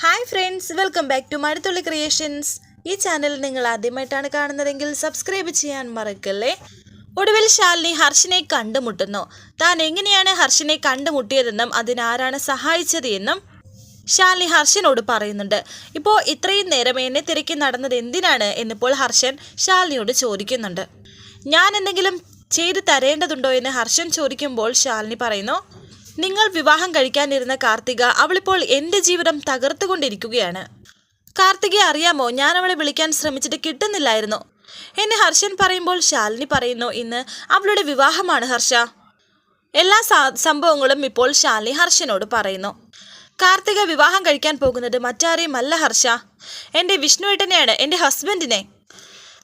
Hi friends welcome back to Mazhathulli creations ഈ channel നിങ്ങൾ ആദ്യമായിട്ടാണ് കാണുന്നതെങ്കിൽ സബ്സ്ക്രൈബ് ചെയ്യാൻ മറക്കല്ലേ? ഒടുവിൽ ശാലിനി ഹർഷിനെ കണ്ടുമുട്ടുന്നു. താൻ എങ്ങനെയാണ് ഹർഷിനെ കണ്ടുമുട്ടിയതെന്നും അതിനാരാണ് സഹായിച്ചത് എന്നും ശാലിനി ഹർഷനോട് പറയുന്നുണ്ട്. ഇപ്പോൾ ഇത്രയും നേരം എന്നെ തിരക്കി നടന്നത് എന്തിനാണ് എന്നിപ്പോൾ ഹർഷൻ ശാലിനിയോട് ചോദിക്കുന്നുണ്ട്. ഞാൻ എന്തെങ്കിലും ചെയ്തു തരേണ്ടതുണ്ടോ എന്ന് ഹർഷൻ ചോദിക്കുമ്പോൾ ശാലിനി പറയുന്നു നിങ്ങൾ വിവാഹം കഴിക്കാനിരുന്ന കാർത്തിക അവളിപ്പോൾ എന്റെ ജീവിതം തകർത്തുകൊണ്ടിരിക്കുകയാണ്. കാർത്തികയെ അറിയാമോ? ഞാൻ അവളെ വിളിക്കാൻ ശ്രമിച്ചിട്ട് കിട്ടുന്നില്ലായിരുന്നു. എന്നെ ഹർഷൻ പറയുമ്പോൾ ശാലിനി പറയുന്നു ഇന്ന് അവളുടെ വിവാഹമാണ് ഹർഷ. എല്ലാ സംഭവങ്ങളും ഇപ്പോൾ ശാലിനി ഹർഷനോട് പറയുന്നു. കാർത്തിക വിവാഹം കഴിക്കാൻ പോകുന്നത് മറ്റാരെയും അല്ല ഹർഷ. എന്റെ വിഷ്ണുവേട്ടനെയാണ് എന്റെ ഹസ്ബൻഡിനെ.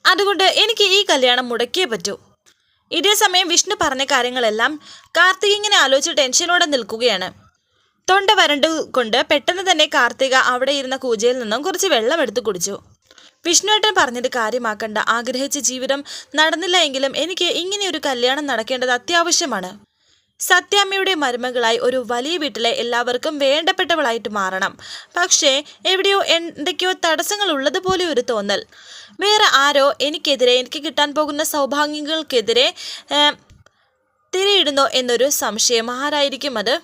അതുകൊണ്ട് എനിക്ക് ഈ കല്യാണം മുടക്കിയേ പറ്റൂ. ഇതേ സമയം വിഷ്ണു പറഞ്ഞ കാര്യങ്ങളെല്ലാം കാർത്തിക് ഇങ്ങനെ ആലോചിച്ച് ടെൻഷനോടെ നിൽക്കുകയാണ്. തൊണ്ട വരണ്ടു കൊണ്ട് പെട്ടെന്ന് തന്നെ കാർത്തിക അവിടെ ഇരുന്ന കൂജയിൽ നിന്നും കുറച്ച് വെള്ളം എടുത്തു കുടിച്ചു. വിഷ്ണുവേട്ടൻ പറഞ്ഞിട്ട് കാര്യമാക്കണ്ട. ആഗ്രഹിച്ച ജീവിതം നടന്നില്ല എങ്കിലും എനിക്ക് ഒരു കല്യാണം നടക്കേണ്ടത് അത്യാവശ്യമാണ്. സത്യാമ്മയുടെ മരുമകളായി ഒരു വലിയ വീട്ടിലെ എല്ലാവർക്കും വേണ്ടപ്പെട്ടവളായിട്ട് മാറണം. പക്ഷേ എവിടെയോ എന്തൊക്കെയോ തടസ്സങ്ങൾ ഉള്ളതുപോലെ ഒരു തോന്നൽ. വേറെ ആരോ എനിക്കെതിരെ എനിക്ക് കിട്ടാൻ പോകുന്ന സൗഭാഗ്യങ്ങൾക്കെതിരെ തിരയിടുന്നോ എന്നൊരു സംശയം. ആരായിരിക്കും അത്?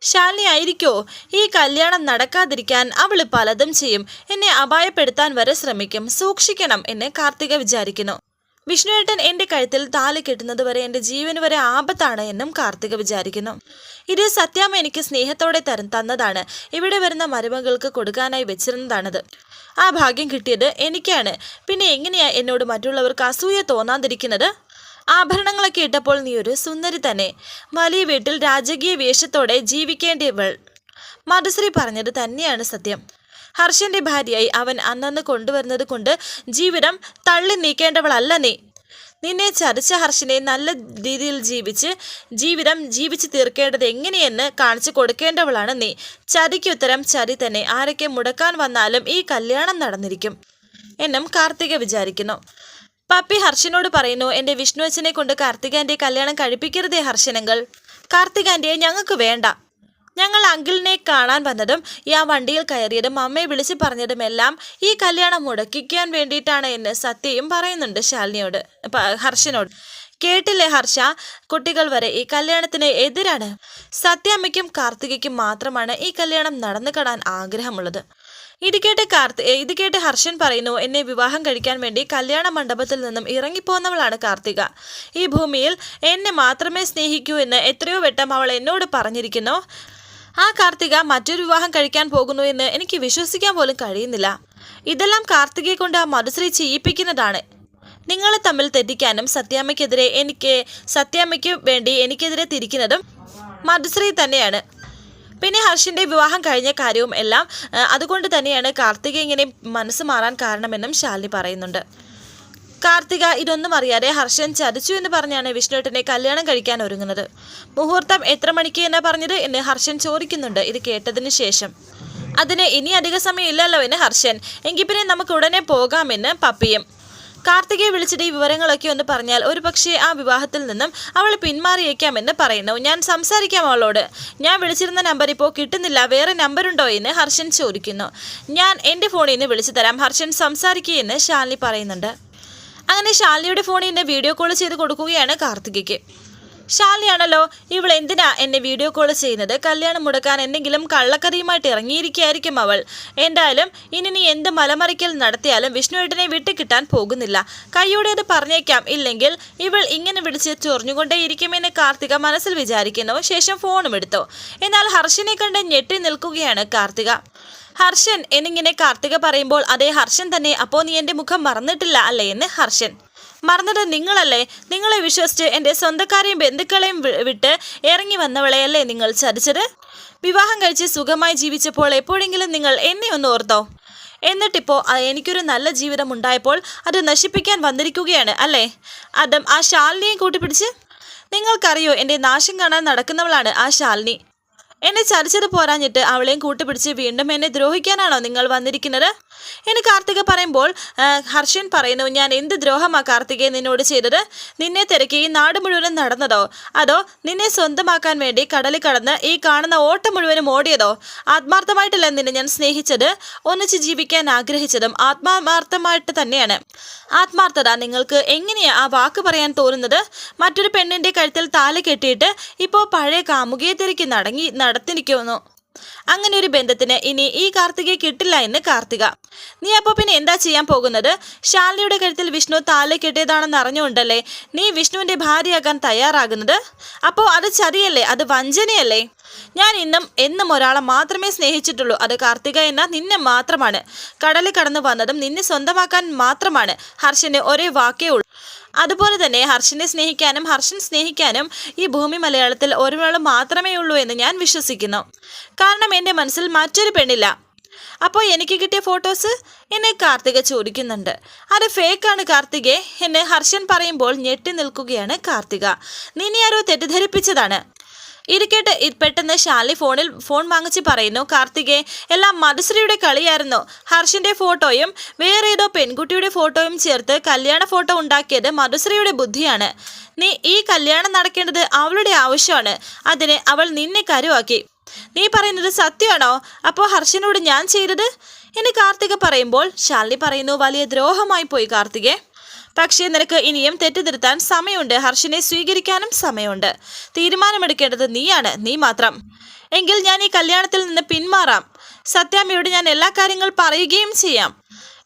ശാലിനി ആയിരിക്കോ? ഈ കല്യാണം നടക്കാതിരിക്കാൻ അവൾ പലതും ചെയ്യും. എന്നെ അപായപ്പെടുത്താൻ വരെ ശ്രമിക്കും. സൂക്ഷിക്കണം എന്ന് കാർത്തിക വിചാരിക്കുന്നു. വിഷ്ണുവേട്ടൻ എന്റെ കഴുത്തിൽ താലി കെട്ടുന്നത് വരെ എന്റെ ജീവന് വരെ ആപത്താണ് എന്നും കാർത്തിക വിചാരിക്കുന്നു. ഇത് സത്യാമ്മ എനിക്ക് സ്നേഹത്തോടെ തരും തന്നതാണ്. ഇവിടെ വരുന്ന മരുമകൾക്ക് കൊടുക്കാനായി വെച്ചിരുന്നതാണത്. ആ ഭാഗ്യം കിട്ടിയത് എനിക്കാണ്. പിന്നെ എങ്ങനെയാ എന്നോട് മറ്റുള്ളവർക്ക് അസൂയ തോന്നാതിരിക്കുന്നത്? ആഭരണങ്ങളൊക്കെ ഇട്ടപ്പോൾ നീ ഒരു സുന്ദരി തന്നെ. വലിയ വീട്ടിൽ രാജകീയ വേഷത്തോടെ ജീവിക്കേണ്ടിയവൾ. മധുശ്രീ പറഞ്ഞത് തന്നെയാണ് സത്യം. ഹർഷന്റെ ഭാര്യയായി അവൻ അന്നന്ന് കൊണ്ടുവരുന്നത് കൊണ്ട് ജീവിതം തള്ളി നീക്കേണ്ടവളല്ല നീ. നിന്നെ ചതിച്ച ഹർഷനെ നല്ല രീതിയിൽ ജീവിച്ച് ജീവിതം ജീവിച്ച് തീർക്കേണ്ടത് എങ്ങനെയെന്ന് കാണിച്ചു കൊടുക്കേണ്ടവളാണ് നീ. ചതിക്കുത്തരം ചതി തന്നെ. ആരൊക്കെ മുടക്കാൻ വന്നാലും ഈ കല്യാണം നടന്നിരിക്കും എന്നും കാർത്തിക വിചാരിക്കുന്നു. പപ്പി ഹർഷനോട് പറയുന്നു എന്റെ വിഷ്ണുവച്ചനെ കൊണ്ട് കാർത്തികാന്റെ കല്യാണം കഴിപ്പിക്കരുതേ ഹർഷനങ്ങൾ. കാർത്തികാന്റെ ഞങ്ങൾക്ക് വേണ്ട. ഞങ്ങൾ അങ്കിളിനെ കാണാൻ വന്നതും ഈ ആ വണ്ടിയിൽ കയറിയതും അമ്മയെ വിളിച്ച് പറഞ്ഞതുമെല്ലാം ഈ കല്യാണം മുടക്കിക്കാൻ വേണ്ടിയിട്ടാണ് എന്ന് സത്യയും പറയുന്നുണ്ട് ശാലിനിയോട് ഹർഷനോട്. കേട്ടില്ലേ ഹർഷ? കുട്ടികൾ വരെ ഈ കല്യാണത്തിന് എതിരാണ്. സത്യാമ്മയ്ക്കും കാർത്തികയ്ക്കും മാത്രമാണ് ഈ കല്യാണം നടന്നു കടാൻ ആഗ്രഹമുള്ളത്. ഇത് കേട്ട് കാർത്തി ഇത് കേട്ട് ഹർഷൻ പറയുന്നു എന്നെ വിവാഹം കഴിക്കാൻ വേണ്ടി കല്യാണ മണ്ഡപത്തിൽ നിന്നും ഇറങ്ങിപ്പോന്നവളാണ് കാർത്തിക. ഈ ഭൂമിയിൽ എന്നെ മാത്രമേ സ്നേഹിക്കൂ എന്ന് എത്രയോ വട്ടം അവൾ എന്നോട് പറഞ്ഞിരിക്കുന്നു. ആ കാർത്തിക മറ്റൊരു വിവാഹം കഴിക്കാൻ പോകുന്നു എന്ന് എനിക്ക് വിശ്വസിക്കാൻ പോലും കഴിയുന്നില്ല. ഇതെല്ലാം കാർത്തികയെ കൊണ്ട് ആ മധുശ്രീ ചെയ്യിപ്പിക്കുന്നതാണ് നിങ്ങളെ തമ്മിൽ തെറ്റിക്കാനും സത്യാമ്മയ്ക്കെതിരെ എനിക്ക് സത്യാമ്മയ്ക്ക് വേണ്ടി എനിക്കെതിരെ തിരിക്കുന്നതും മധുശ്രീ തന്നെയാണ്. പിന്നെ ഹർഷിന്റെ വിവാഹം കഴിഞ്ഞ കാര്യവും എല്ലാം അതുകൊണ്ട് തന്നെയാണ് കാർത്തിക ഇങ്ങനെ മനസ്സ് മാറാൻ കാരണമെന്നും ശാലിനി പറയുന്നുണ്ട്. കാർത്തിക ഇതൊന്നും അറിയാതെ ഹർഷൻ ചതിച്ചു എന്ന് പറഞ്ഞാണ് വിഷ്ണുവേട്ടനെ കല്യാണം കഴിക്കാൻ ഒരുങ്ങുന്നത്. മുഹൂർത്തം എത്ര മണിക്ക് എന്നാ പറഞ്ഞത് എന്ന് ഹർഷൻ ചോദിക്കുന്നുണ്ട്. ഇത് കേട്ടതിന് ശേഷം. അതിന് ഇനി അധിക സമയമില്ലല്ലോ എന്ന് ഹർഷൻ. എങ്കിൽ പിന്നെ നമുക്ക് ഉടനെ പോകാമെന്ന് പപ്പിയും. കാർത്തികയെ വിളിച്ചിട്ട് ഈ വിവരങ്ങളൊക്കെ ഒന്ന് പറഞ്ഞാൽ ഒരു പക്ഷേ ആ വിവാഹത്തിൽ നിന്നും അവൾ പിന്മാറിയേക്കാമെന്ന് പറയുന്നു. ഞാൻ സംസാരിക്കാം അവളോട്. ഞാൻ വിളിച്ചിരുന്ന നമ്പർ ഇപ്പോൾ കിട്ടുന്നില്ല. വേറെ നമ്പറുണ്ടോ എന്ന് ഹർഷൻ ചോദിക്കുന്നു. ഞാൻ എന്റെ ഫോണിൽ നിന്ന് വിളിച്ചു തരാം. ഹർഷൻ സംസാരിക്കുകയെന്ന് ശാലിനി പറയുന്നുണ്ട്. അങ്ങനെ ശാലിനിയുടെ ഫോണിൽ നിന്ന് വീഡിയോ കോൾ ചെയ്ത് കൊടുക്കുകയാണ് കാർത്തികയ്ക്ക്. ശാലിനിയാണല്ലോ ഇവൾ എന്തിനാ എന്നെ വീഡിയോ കോൾ ചെയ്യുന്നത്? കല്യാണം മുടക്കാൻ എന്തെങ്കിലും കള്ളക്കഥയുമായിട്ട് ഇറങ്ങിയിരിക്കുകയായിരിക്കും അവൾ. എന്തായാലും ഇനി നീ എന്ത് മലമറിക്കൽ നടത്തിയാലും വിഷ്ണുവേട്ടനെ വിട്ടുകിട്ടാൻ പോകുന്നില്ല. കൈയോടെ അത് പറഞ്ഞേക്കാം. ഇല്ലെങ്കിൽ ഇവൾ ഇങ്ങനെ വിളിച്ച് ചൊറിഞ്ഞുകൊണ്ടേയിരിക്കുമെന്ന് കാർത്തിക മനസ്സിൽ വിചാരിക്കുന്നു. ശേഷം ഫോണും എടുത്തു. എന്നാൽ ഹർഷനെ കണ്ട് ഞെട്ടി നിൽക്കുകയാണ് കാർത്തിക. ഹർഷൻ എന്നിങ്ങനെ കാർത്തിക പറയുമ്പോൾ അതേ ഹർഷൻ തന്നെ അപ്പോ നീ എന്റെ മുഖം മറന്നിട്ടില്ല അല്ലേ? എന്ന് ഹർഷൻ. മറന്നത് നിങ്ങളല്ലേ? നിങ്ങളെ വിശ്വസിച്ച് എന്റെ സ്വന്തക്കാരെയും ബന്ധുക്കളെയും വിട്ട് ഇറങ്ങി വന്നവളെയല്ലേ നിങ്ങൾ ചതിച്ചത്? വിവാഹം കഴിച്ച് സുഖമായി ജീവിച്ചപ്പോൾ എപ്പോഴെങ്കിലും നിങ്ങൾ എന്നെ ഒന്ന് ഓർത്തോ? എന്നിട്ടിപ്പോൾ എനിക്കൊരു നല്ല ജീവിതം ഉണ്ടായപ്പോൾ അത് നശിപ്പിക്കാൻ വന്നിരിക്കുകയാണ് അല്ലേ? അതും ആ ശാലിനിയെ കൂട്ടിപ്പിടിച്ച്? നിങ്ങൾക്കറിയോ എന്റെ നാശം കാണാൻ നടക്കുന്നവളാണ് ആ ശാലിനി. എന്നെ ചതിച്ചത് പോരാഞ്ഞിട്ട് അവളെയും കൂട്ടുപിടിച്ച് വീണ്ടും എന്നെ ദ്രോഹിക്കാനാണോ നിങ്ങൾ വന്നിരിക്കുന്നത്? എന്ന് കാർത്തിക പറയുമ്പോൾ ഹർഷൻ പറയുന്നു ഞാൻ എന്ത് ദ്രോഹമാണ് കാർത്തികയെ നിന്നോട് ചെയ്തത്? നിന്നെ തിരക്കി ഈ നാട് മുഴുവനും നടന്നതോ? അതോ നിന്നെ സ്വന്തമാക്കാൻ വേണ്ടി കടലിൽ കടന്ന് ഈ കാണുന്ന ഓട്ടം മുഴുവനും ഓടിയതോ? ആത്മാർത്ഥമായിട്ടല്ല നിന്നെ ഞാൻ സ്നേഹിച്ചത് ഒന്നിച്ച് ജീവിക്കാൻ ആഗ്രഹിച്ചതും ആത്മാർത്ഥമായിട്ട് തന്നെയാണ്. ആത്മാർത്ഥത നിങ്ങൾക്ക് എങ്ങനെയാ ആ വാക്ക് പറയാൻ തോന്നുന്നത്? മറ്റൊരു പെണ്ണിന്റെ കഴുത്തിൽ താല കെട്ടിയിട്ട് ഇപ്പോൾ പഴയ കാമുകിയെ തിരക്കി നടങ്ങി നടത്തിനിക്കുന്നു അങ്ങനെ ഒരു ബന്ധത്തിന് ഇനി ഈ കാർത്തികയെ കിട്ടില്ല എന്ന് കാർത്തിക. നീ അപ്പോൾ പിന്നെ എന്താ ചെയ്യാൻ പോകുന്നത്? ശാലിനിയുടെ കരുത്തിൽ വിഷ്ണു താല കെട്ടിയതാണെന്ന് അറിഞ്ഞുകൊണ്ടല്ലേ നീ വിഷ്ണുവിന്റെ ഭാര്യയാകാൻ തയ്യാറാകുന്നത്? അപ്പോൾ അത് ചതിയല്ലേ? അത് വഞ്ചനയല്ലേ? ഞാൻ ഇന്നും എന്നും ഒരാളെ മാത്രമേ സ്നേഹിച്ചിട്ടുള്ളൂ. അത് കാർത്തിക എന്ന നിന്നെ മാത്രമാണ്. കടലിൽ കടന്നു വന്നതും നിന്നെ സ്വന്തമാക്കാൻ മാത്രമാണ്. ഹർഷന് ഒരേ വാക്കേ ഉള്ളൂ. അതുപോലെ തന്നെ ഹർഷനെ സ്നേഹിക്കാനും ഹർഷൻ സ്നേഹിക്കാനും ഈ ഭൂമി മലയാളത്തിൽ ഒരാൾ മാത്രമേ ഉള്ളൂ എന്ന് ഞാൻ വിശ്വസിക്കുന്നു. കാരണം എന്റെ മനസ്സിൽ മറ്റൊരു പെണ്ണില്ല. അപ്പോൾ എനിക്ക് കിട്ടിയ ഫോട്ടോസ് എന്നെ കാർത്തിക ചോദിക്കുന്നുണ്ട്. അത് ഫേക്കാണ് കാർത്തികെ എന്നെ ഹർഷൻ പറയുമ്പോൾ ഞെട്ടി നിൽക്കുകയാണ് കാർത്തിക. നിന്നെ ആരോ തെറ്റിദ്ധരിപ്പിച്ചതാണ്. ഇരിക്കട്ടെ പെട്ടെന്ന് ശാലി ഫോണിൽ ഫോൺ വാങ്ങിച്ച് പറയുന്നു. കാർത്തികെ എല്ലാം മധുശ്രീയുടെ കളിയായിരുന്നു. ഹർഷിന്റെ ഫോട്ടോയും വേറെ ഏതോ പെൺകുട്ടിയുടെ ഫോട്ടോയും ചേർത്ത് കല്യാണ ഫോട്ടോ ഉണ്ടാക്കിയത് മധുശ്രീയുടെ ബുദ്ധിയാണ്. നീ ഈ കല്യാണം നടക്കേണ്ടത് അവളുടെ ആവശ്യമാണ്. അതിന് അവൾ നിന്നെ കരുവാക്കി. നീ പറയുന്നത് സത്യമാണോ? അപ്പോൾ ഹർഷനോട് ഞാൻ ചെയ്തത്? എന്ന് കാർത്തിക പറയുമ്പോൾ ഷാലി പറയുന്നു വലിയ ദ്രോഹമായി പോയി കാർത്തികെ. പക്ഷേ നിനക്ക് ഇനിയും തെറ്റുതിരുത്താൻ സമയമുണ്ട്. ഹർഷനെ സ്വീകരിക്കാനും സമയമുണ്ട്. തീരുമാനമെടുക്കേണ്ടത് നീയാണ്. നീ മാത്രം. എങ്കിൽ ഞാൻ ഈ കല്യാണത്തിൽ നിന്ന് പിന്മാറാം. സത്യാമ്മയോട് ഞാൻ എല്ലാ കാര്യങ്ങൾ പറയുകയും ചെയ്യാം.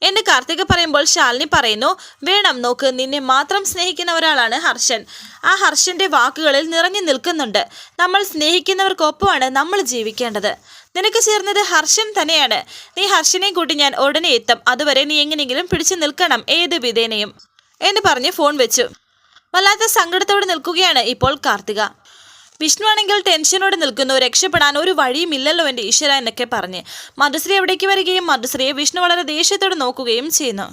എന്ന് കാർത്തിക പറയുമ്പോൾ ശാലിനി പറയുന്നു വേണം നോക്ക് നിന്നെ മാത്രം സ്നേഹിക്കുന്ന ഒരാളാണ് ഹർഷൻ. ആ ഹർഷന്റെ വാക്കുകളിൽ നിറഞ്ഞു നിൽക്കുന്നുണ്ട്. നമ്മൾ സ്നേഹിക്കുന്നവർക്കൊപ്പമാണ് നമ്മൾ ജീവിക്കേണ്ടത്. നിനക്ക് ചേർന്നത് ഹർഷൻ തന്നെയാണ്. നീ ഹർഷനെ കൂട്ടി ഞാൻ ഉടനെ എത്തും. അതുവരെ നീ എങ്ങനെയെങ്കിലും പിടിച്ചു നിൽക്കണം. ഏത് വിധേനയും. എന്ന് പറഞ്ഞ് ഫോൺ വെച്ചു. വല്ലാത്ത സങ്കടത്തോടെ നിൽക്കുകയാണ് ഇപ്പോൾ കാർത്തിക. വിഷ്ണു ആണെങ്കിൽ ടെൻഷനോടെ നിൽക്കുന്നു. രക്ഷപ്പെടാൻ ഒരു വഴിയും ഇല്ലല്ലോ എന്റെ ഈശ്വര എന്നൊക്കെ പറഞ്ഞ്. മധുശ്രീ എവിടേക്ക് വരികയും മധുശ്രീയെ വിഷ്ണു വളരെ ദേഷ്യത്തോടെ നോക്കുകയും ചെയ്യുന്നു.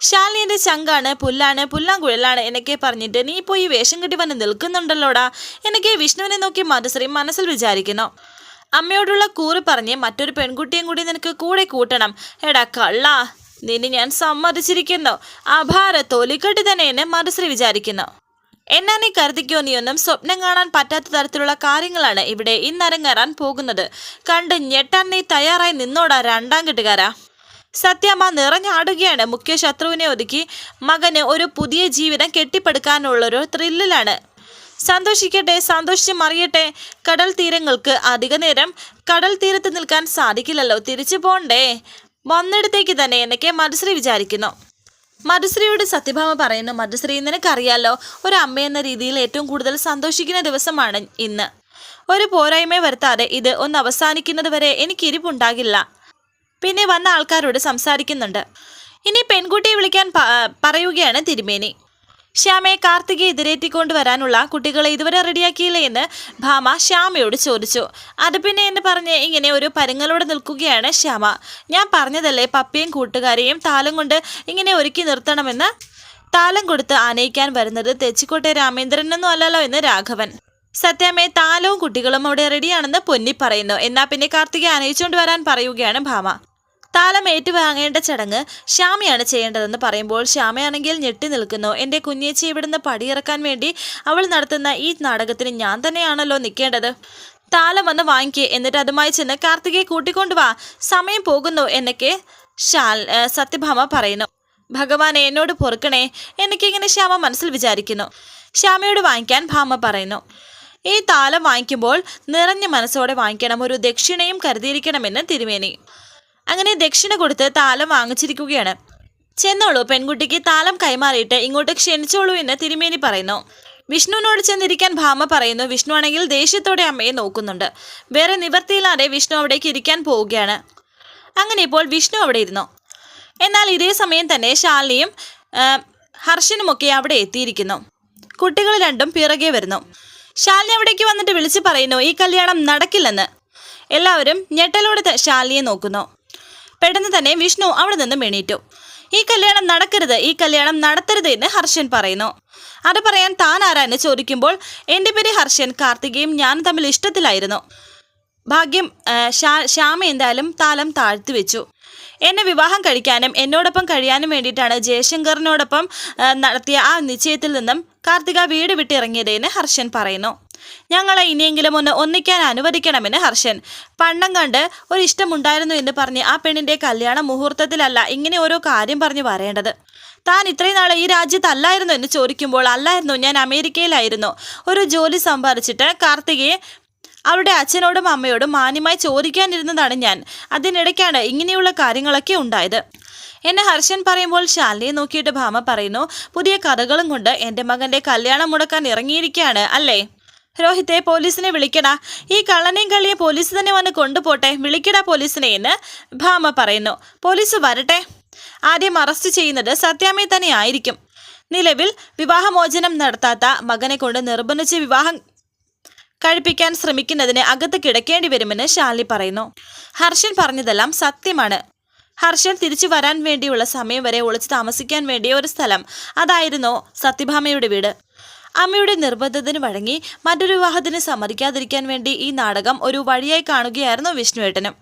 ശാലിനി ചങ്കാണ് പുല്ലാണ് പുല്ലാങ്കുഴലാണ് എന്നൊക്കെ പറഞ്ഞിട്ട് നീ ഇപ്പോൾ ഈ വേഷം കെട്ടി വന്ന് നിൽക്കുന്നുണ്ടല്ലോടാ എന്നൊക്കെ വിഷ്ണുവിനെ നോക്കി മധുശ്രീ മനസ്സിൽ വിചാരിക്കുന്നു. അമ്മയോടുള്ള കൂറ് പറഞ്ഞ് മറ്റൊരു പെൺകുട്ടിയും കൂടി നിനക്ക് കൂടെ കൂട്ടണം. എടാ കള്ളാ. നിന്നെ ഞാൻ സമ്മതിച്ചിരിക്കുന്നു. അഭാര തൊലിക്കെട്ടി തന്നെ എന്നെ മനസ്സിൽ വിചാരിക്കുന്നു. എന്നാ നീ കരുതിക്കോ നീ ഒന്നും സ്വപ്നം കാണാൻ പറ്റാത്ത തരത്തിലുള്ള കാര്യങ്ങളാണ് ഇവിടെ ഇന്നരങ്ങേറാൻ പോകുന്നത്. കണ്ട് ഞെട്ടാൻ നീ തയ്യാറായി നിന്നോടാ രണ്ടാം കെട്ടുകാരാ. സത്യമ്മ നിറഞ്ഞാടുകയാണ് മുഖ്യ ശത്രുവിനെ ഒതുക്കി. മകന് ഒരു പുതിയ ജീവിതം കെട്ടിപ്പടുക്കാനുള്ളൊരു ത്രില്ലിലാണ്. സന്തോഷിക്കട്ടെ സന്തോഷിച്ച് മറിയട്ടെ. കടൽ തീരങ്ങൾക്ക് അധിക നേരം കടൽ തീരത്ത് നിൽക്കാൻ സാധിക്കില്ലല്ലോ. തിരിച്ചു പോണ്ടേ? വന്നിടത്തേക്ക് തന്നെ എന്നൊക്കെ മധുശ്രീ വിചാരിക്കുന്നു. മധുശ്രീയോട് സത്യഭാമ പറയുന്നു മധുശ്രീ നിനക്കറിയാലോ ഒരു അമ്മ എന്ന രീതിയിൽ ഏറ്റവും കൂടുതൽ സന്തോഷിക്കുന്ന ദിവസമാണ് ഇന്ന്. ഒരു പോരായ്മ വരുത്താതെ ഇത് ഒന്ന് അവസാനിക്കുന്നത് വരെ എനിക്ക് ഇരിപ്പുണ്ടാകില്ല. പിന്നെ വന്ന ആൾക്കാരോട് സംസാരിക്കുന്നുണ്ട്. ഇനി പെൺകുട്ടിയെ വിളിക്കാൻ പറയുകയാണ് തിരുമേനി. ശ്യാമയെ കാർത്തികയെ എതിരേറ്റിക്കൊണ്ട് വരാനുള്ള കുട്ടികളെ ഇതുവരെ റെഡിയാക്കിയില്ലേ എന്ന് ഭാമ ശ്യാമയോട് ചോദിച്ചു. അത് പിന്നെ എന്ന് പറഞ്ഞ് ഇങ്ങനെ ഒരു പരങ്ങളോട് നിൽക്കുകയാണ് ശ്യാമ. ഞാൻ പറഞ്ഞതല്ലേ പപ്പിയും കൂട്ടുകാരെയും താലം കൊണ്ട് ഇങ്ങനെ ഒരുക്കി നിർത്തണമെന്ന്? താലം കൊടുത്ത് ആനയിക്കാൻ വരുന്നത് തെച്ചിക്കോട്ടെ രാമേന്ദ്രനൊന്നും അല്ലല്ലോ എന്ന് രാഘവൻ. സത്യാമ്മയെ താലവും കുട്ടികളും അവിടെ റെഡിയാണെന്ന് പൊന്നി പറയുന്നു. എന്നാൽ പിന്നെ കാർത്തികെ ആനയിച്ചുകൊണ്ട് വരാൻ പറയുകയാണ് ഭാമ. താലം ഏറ്റുവാങ്ങേണ്ട ചടങ്ങ് ശ്യാമയാണ് ചെയ്യേണ്ടതെന്ന് പറയുമ്പോൾ ശ്യാമയാണെങ്കിൽ ഞെട്ടി നിൽക്കുന്നു. എന്റെ കുഞ്ഞേച്ചി ഇവിടുന്ന് പടിയിറക്കാൻ വേണ്ടി അവൾ നടത്തുന്ന ഈ നാടകത്തിന് ഞാൻ തന്നെയാണല്ലോ നിൽക്കേണ്ടത്. താലം വന്ന് വാങ്ങിക്കേ. എന്നിട്ട് അതുമായി ചെന്ന് കാർത്തികയെ കൂട്ടിക്കൊണ്ടു വാ. സമയം പോകുന്നു എന്നൊക്കെ ശാൽ സത്യഭാമ പറയുന്നു. ഭഗവാനെ എന്നോട് പൊറുക്കണേ എനിക്കിങ്ങനെ ശ്യാമ മനസ്സിൽ വിചാരിക്കുന്നു. ശ്യാമയോട് വാങ്ങിക്കാൻ ഭാമ പറയുന്നു. ഈ താലം വാങ്ങിക്കുമ്പോൾ നിറഞ്ഞ മനസ്സോടെ വാങ്ങിക്കണം. ഒരു ദക്ഷിണയും കരുതിയിരിക്കണമെന്ന് തിരുമേനി. അങ്ങനെ ദക്ഷിണ കൊടുത്ത് താലം വാങ്ങിച്ചിരിക്കുകയാണ്. ചെന്നോളൂ പെൺകുട്ടിക്ക് താലം കൈമാറിയിട്ട് ഇങ്ങോട്ട് ക്ഷണിച്ചോളൂ എന്ന് തിരുമേനി പറയുന്നു. വിഷ്ണുവിനോട് ചെന്നിരിക്കാൻ ഭാമ പറയുന്നു. വിഷ്ണു ആണെങ്കിൽ ദേഷ്യത്തോടെ അമ്മയെ നോക്കുന്നുണ്ട്. വേറെ നിവർത്തിയില്ലാതെ വിഷ്ണു അവിടേക്ക് ഇരിക്കാൻ പോവുകയാണ്. അങ്ങനെ ഇപ്പോൾ വിഷ്ണു അവിടെ ഇരുന്നു. എന്നാൽ ഇതേ സമയം തന്നെ ശാലിനിയും ഹർഷനുമൊക്കെ അവിടെ എത്തിയിരിക്കുന്നു. കുട്ടികൾ രണ്ടും പിറകെ വരുന്നു. ശാലിനി അവിടേക്ക് വന്നിട്ട് വിളിച്ച് പറയുന്നു ഈ കല്യാണം നടക്കില്ലെന്ന്. എല്ലാവരും ഞെട്ടലോടെ ശാലിനിയെ നോക്കുന്നു. പെട്ടെന്ന് തന്നെ വിഷ്ണു അവിടെ നിന്നും എണീറ്റു. ഈ കല്യാണം നടക്കരുത് ഈ കല്യാണം നടത്തരുത് എന്ന് ഹർഷൻ പറയുന്നു. അത് പറയാൻ താൻ ആരാന്ന് ചോദിക്കുമ്പോൾ എന്റെ പേര് ഹർഷൻ കാർത്തികയും ഞാനും തമ്മിൽ ഇഷ്ടത്തിലായിരുന്നു. ഭാഗ്യം ശ്യാമ എന്തായാലും താലം താഴ്ത്തി വെച്ചു. എന്നെ വിവാഹം കഴിക്കാനും എന്നോടൊപ്പം കഴിയാനും വേണ്ടിയിട്ടാണ് ജയശങ്കറിനോടൊപ്പം നടത്തിയ ആ നിശ്ചയത്തിൽ നിന്നും കാർത്തിക വീട് വിട്ടിറങ്ങിയതെന്ന് ഹർഷൻ പറയുന്നു. ഞങ്ങളെ ഇനിയെങ്കിലും ഒന്ന് ഒന്നിക്കാൻ അനുവദിക്കണമെന്ന് ഹർഷൻ. പണ്ടം കണ്ട് ഒരു ഇഷ്ടമുണ്ടായിരുന്നു എന്ന് പറഞ്ഞ് ആ പെണ്ണിന്റെ കല്യാണ മുഹൂർത്തത്തിലല്ല ഇങ്ങനെ ഓരോ കാര്യം പറഞ്ഞു പറയേണ്ടത്. താൻ ഇത്രയും നാളെ ഈ രാജ്യത്തല്ലായിരുന്നു എന്ന് ചോദിക്കുമ്പോൾ അല്ലായിരുന്നു ഞാൻ അമേരിക്കയിലായിരുന്നു. ഒരു ജോലി സമ്പാദിച്ചിട്ട് കാർത്തികയെ അവരുടെ അച്ഛനോടും അമ്മയോടും മാന്യമായി ചോദിക്കാനിരുന്നതാണ് ഞാൻ. അതിനിടയ്ക്കാണ് ഇങ്ങനെയുള്ള കാര്യങ്ങളൊക്കെ ഉണ്ടായത്. എന്നെ ഹർഷൻ പറയുമ്പോൾ ശാലിനിയെ നോക്കിയിട്ട് ഭാമ പറയുന്നു പുതിയ കഥകളും കൊണ്ട് എന്റെ മകന്റെ കല്യാണം മുടക്കാൻ ഇറങ്ങിയിരിക്കുകയാണ് അല്ലേ? രോഹിത്തെ പോലീസിനെ വിളിക്കണ. ഈ കള്ളനെയും കള്ളിയെ പോലീസ് തന്നെ വന്ന് കൊണ്ടുപോട്ടെ. വിളിക്കടാ പോലീസിനെ എന്ന് ഭാമ പറയുന്നു. പോലീസ് വരട്ടെ. ആദ്യം അറസ്റ്റ് ചെയ്യുന്നത് സത്യാമ്മയെ തന്നെ ആയിരിക്കും. നിലവിൽ വിവാഹമോചനം നടത്താത്ത മകനെ കൊണ്ട് നിർബന്ധിച്ച് വിവാഹം കഴിപ്പിക്കാൻ ശ്രമിക്കുന്നതിന് അകത്ത് കിടക്കേണ്ടി വരുമെന്ന് ശാലി പറയുന്നു. ഹർഷൻ പറഞ്ഞതെല്ലാം സത്യമാണ്. ഹർഷൻ തിരിച്ചു വരാൻ വേണ്ടിയുള്ള സമയം വരെ ഒളിച്ചു താമസിക്കാൻ വേണ്ടിയ ഒരു സ്ഥലം. അതായിരുന്നു സത്യഭാമയുടെ വീട്. അമ്മയുടെ നിർബന്ധത്തിന് വഴങ്ങി മറ്റൊരു വിവാഹത്തിന് സമ്മതിക്കാതിരിക്കാൻ വേണ്ടി ഈ നാടകം ഒരു വഴിയായി കാണുകയായിരുന്നു വിഷ്ണുവേട്ടനും.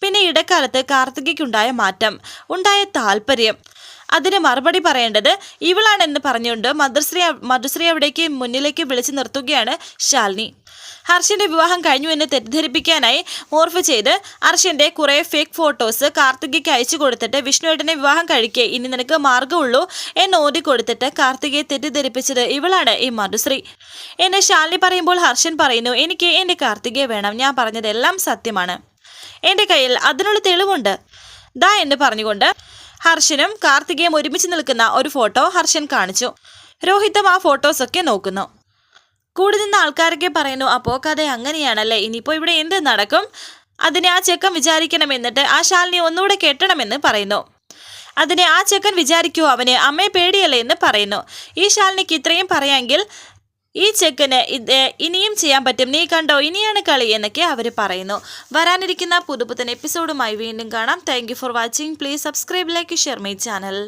പിന്നെ ഇടക്കാലത്ത് കാർത്തികയ്ക്കുണ്ടായ മാറ്റം ഉണ്ടായ താല്പര്യം അതിന് മറുപടി പറയേണ്ടത് ഇവളാണെന്ന് പറഞ്ഞുകൊണ്ട് മധുശ്രീ മധുശ്രീ അവിടേക്ക് മുന്നിലേക്ക് വിളിച്ചു നിർത്തുകയാണ് ശാലിനി. ഹർഷന്റെ വിവാഹം കഴിഞ്ഞു എന്ന് തെറ്റിദ്ധരിപ്പിക്കാനായി മോർഫ് ചെയ്ത് ഹർഷന്റെ കുറെ ഫേക്ക് ഫോട്ടോസ് കാർത്തികയ്ക്ക് അയച്ചു കൊടുത്തിട്ട് വിഷ്ണുവേട്ടനെ വിവാഹം കഴിക്കേ ഇനി നിനക്ക് മാർഗമുള്ളൂ എന്ന് ഓടി കൊടുത്തിട്ട് കാർത്തികയെ തെറ്റിദ്ധരിപ്പിച്ചത് ഇവളാണ് ഈ മധുശ്രീ. എന്നെ ശാലിനി പറയുമ്പോൾ ഹർഷൻ പറയുന്നു എനിക്ക് എന്റെ കാർത്തികയെ വേണം ഞാൻ പറഞ്ഞതെല്ലാം സത്യമാണ്. എന്റെ കയ്യിൽ അതിനുള്ള തെളിവുണ്ട്. ദാ എന്ന് പറഞ്ഞുകൊണ്ട് ഹർഷനും കാർത്തികയും ഒരുമിച്ച് നിൽക്കുന്ന ഒരു ഫോട്ടോ ഹർഷൻ കാണിച്ചു. രോഹിതം ആ ഫോട്ടോസൊക്കെ നോക്കുന്നു. കൂടെ നിന്ന ആൾക്കാരൊക്കെ പറയുന്നു അപ്പോൾ കഥ അങ്ങനെയാണല്ലേ? ഇനിയിപ്പോൾ ഇവിടെ എന്ത് നടക്കും? അതിനെ ആ ചെക്കൻ വിചാരിക്കണം എന്നിട്ട് ആ ശാലിനി ഒന്നുകൂടെ കെട്ടണമെന്ന് പറയുന്നു. അതിനെ ആ ചെക്കൻ വിചാരിക്കൂ അവന് അമ്മയെ പേടിയല്ലേ എന്ന് പറയുന്നു. ഈ ശാലിനിക്ക് ഇത്രയും പറയാമെങ്കിൽ ഈ ചെക്കന് ഇത് ഇനിയും ചെയ്യാൻ പറ്റും. നീ കണ്ടോ ഇനിയാണ് കളി എന്നൊക്കെ അവർ പറയുന്നു. വരാനിരിക്കുന്ന പുതുപുത്തൻ എപ്പിസോഡുമായി വീണ്ടും കാണാം. Thank for watching please subscribe like share my channel